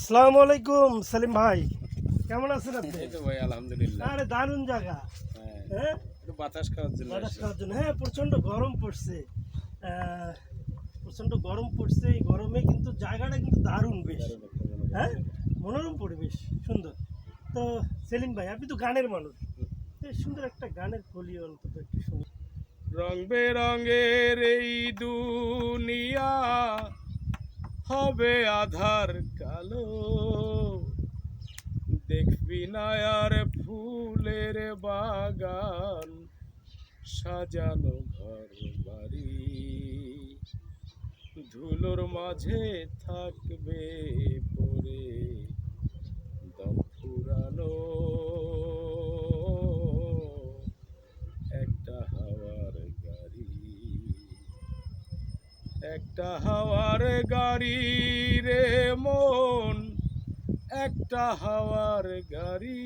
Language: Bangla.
আসসালামু আলাইকুম সেলিম ভাই। কেমন আছেন আপনি? এই ভাই আলহামদুলিল্লাহ। আরে দারুণ জায়গা। হ্যাঁ। হ্যাঁ? একটু বাতাস খাওয়ার জন্য বাতাস খাওয়ার জন্য। হ্যাঁ প্রচণ্ড গরম পড়ছে। আহ, প্রচণ্ড গরম পড়ছে। এই গরমে কিন্তু জায়গাটা কিন্তু দারুণ বেশ। হয়। মনোরম পরিবেশ সুন্দর। তো সেলিম ভাই আপনি তো গানের মানুষ। সুন্দর একটা গানের কলি অন্তত একটু শুনি। রং বেরঙের এই দুনিয়া হবে আধার কালো। দেখবি না আর ফুলের বাগান সাজানো ঘর বাড়ি। ধুলোর মাঝে থাকবে একটা হাওয়ার গাড়ি রে মন একটা হাওয়ার গাড়ি